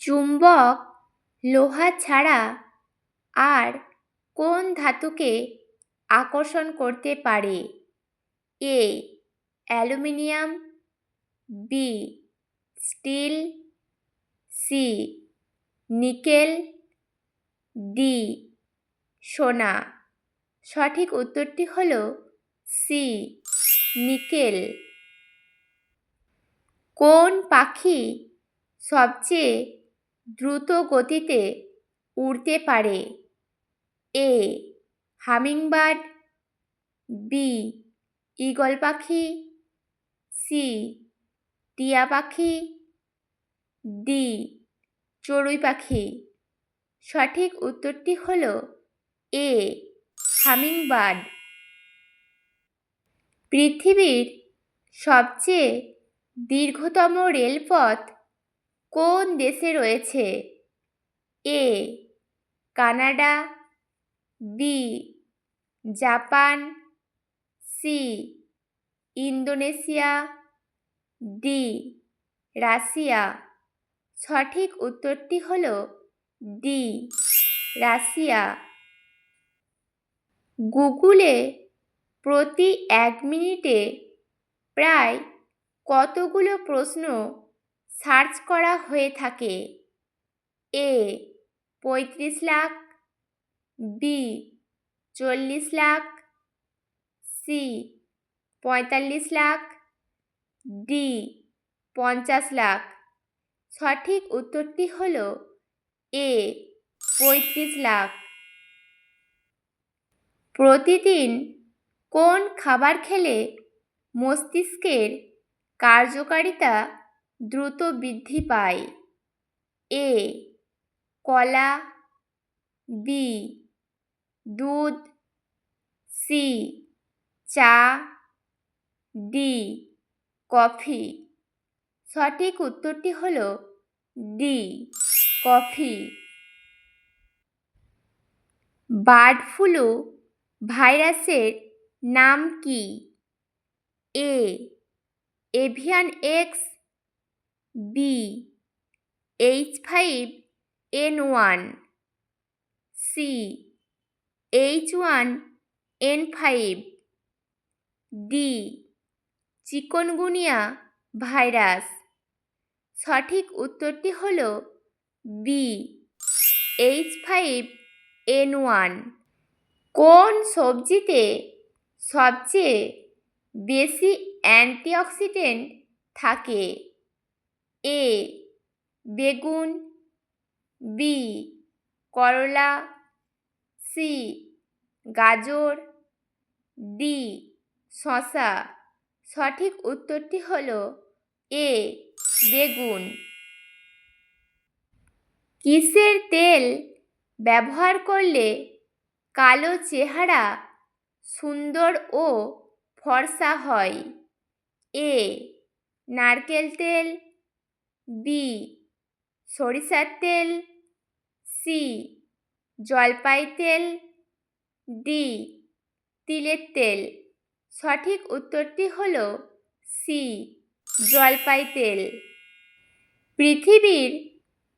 চুম্বক লোহা ছাড়া আর কোন ধাতুকে আকর্ষণ করতে পারে? A, aluminium, B, steel, C, nickel, D, সোনা। সঠিক উত্তরটি হল সি, নিকেল। কোন পাখি সবচেয়ে দ্রুত গতিতে উড়তে পারে। এ, হামিংবার্ড, বি, ঈগল পাখি, সি, টিয়া পাখি, ডি, চড়ুই পাখি। সঠিক উত্তরটি হল এ, হামিংবার্ড। পৃথিবীর সবচেয়ে দীর্ঘতম রেলপথ কোন দেশে রয়েছে? A, Canada, B, Japan, C, Indonesia, D, Russia. সঠিক উত্তরটি হল ডি, রাশিয়া। গুগলে প্রতি এক মিনিটে প্রায় কতগুলো প্রশ্ন সার্চ করা হয়ে থাকে। এ, পঁয়ত্রিশ লাখ, বি, চল্লিশ লাখ, সি, পঁয়তাল্লিশ লাখ, ডি, পঞ্চাশ লাখ। সঠিক উত্তরটি হল এ, পঁয়ত্রিশ লাখ। প্রতিদিন কোন খাবার খেলে মস্তিষ্কের কার্যকারিতা দ্রুত বৃদ্ধি পায়। এ, কলা, বি, দুধ, সি, চা, ডি, কফি। সঠিক উত্তরটি হল ডি, কফি। বার্ড ফ্লু ভাইরাসের নাম কি? A, avian X B H five N one C H one N five D chikungunya virus সঠিক উত্তরটি হল B H five N one কোন সবজিতে সবচেয়ে বেশি অ্যান্টিঅক্সিডেন্ট থাকে? এ, বেগুন, বি, করলা, সি, গাজর, ডি শশা সঠিক উত্তরটি হল এ, বেগুন। কিসের তেল ব্যবহার করলে কালো চেহারা সুন্দর ও ফর্সা হয়? এ, নারকেল তেল বি সরিষার তেল। সি জলপাই তেল। ডি তিলের তেল। সঠিক উত্তরটি হল সি জলপাই তেল। পৃথিবীর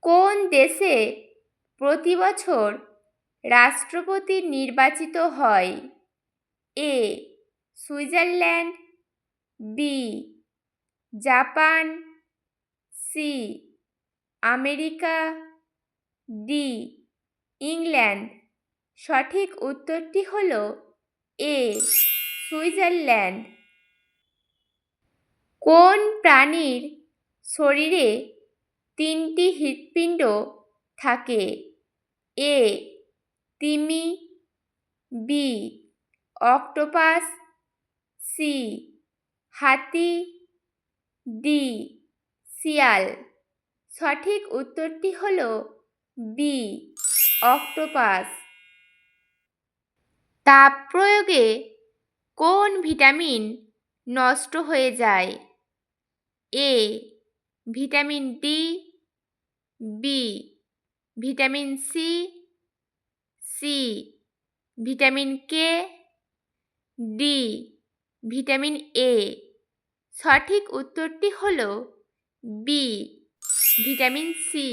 কোন দেশে প্রতি বছর রাষ্ট্রপতি নির্বাচিত হয়? A Switzerland. B Japan. C, America D, England. সঠিক উত্তরটি হল এ, সুইজারল্যান্ড। কোন প্রাণীর শরীরে তিনটি হৃৎপিণ্ড থাকে? এ, তিমি, বি, অক্টোপাস, সি, হাতি, ডি। শিয়াল সঠিক উত্তরটি হল বি, অক্টোপাস। তাপ প্রয়োগে কোন ভিটামিন নষ্ট হয়ে যায়? A, vitamin D, B, vitamin C C, vitamin K, D, vitamin A. সঠিক উত্তরটি হল বি ভিটামিন সি